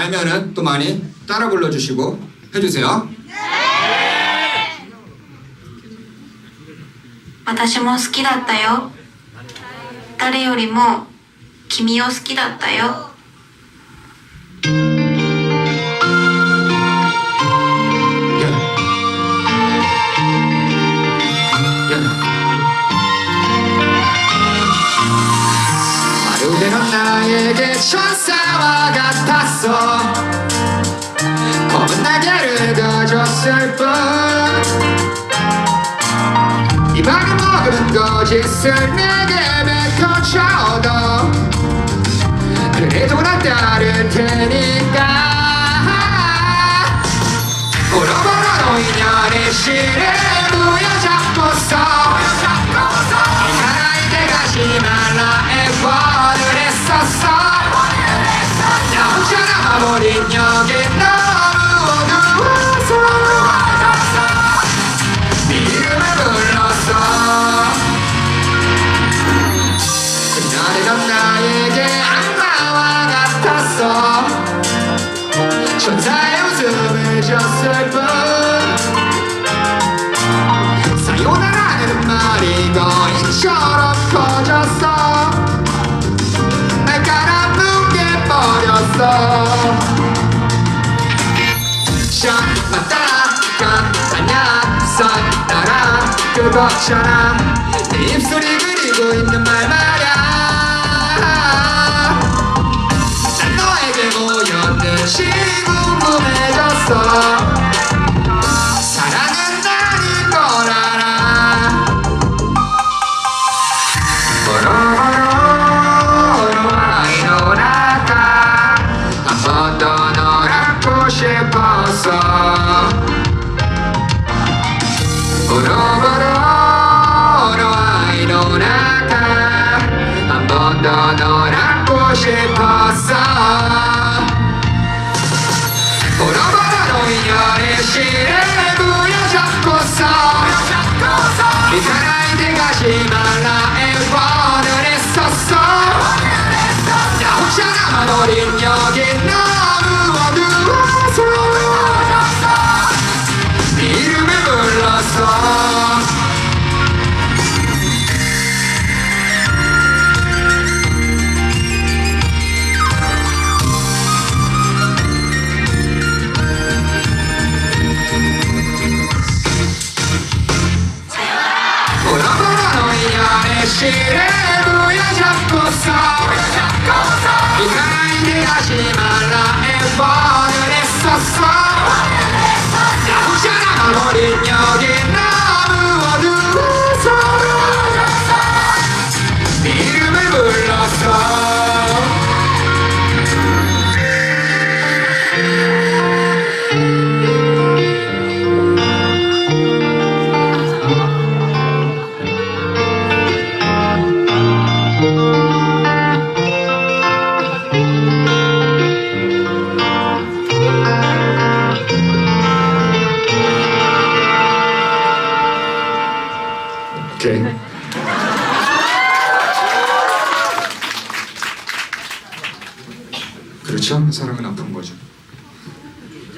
알면은 또 많이 따라 불러주시고 해주세요. 私も好きだったよ誰よりも君を好きだったよ 같았어. 검은 날개를 가졌을 뿐 이 방에 먹은 거짓을 내게 베껴줘도. 그래도 난 따를 테니까. 보러보러 인연의 실을 넌 나에게 악마와 같았어. 천사의 웃음을 줬을 뿐. 사요나라는 말이 거인처럼 커졌어. 날 깔아뭉개 버렸어. 샷 맞다가 아냐? 선 따라 그거잖아 네 입술이 그리고 있는 말말 안고 싶었어 보러보러 아이로 나가 한번더널 안고 싶었 부여잡고서. 이 사나이들 가지 말라 애원 오케이. 그렇죠? 사랑은 아픈 거죠.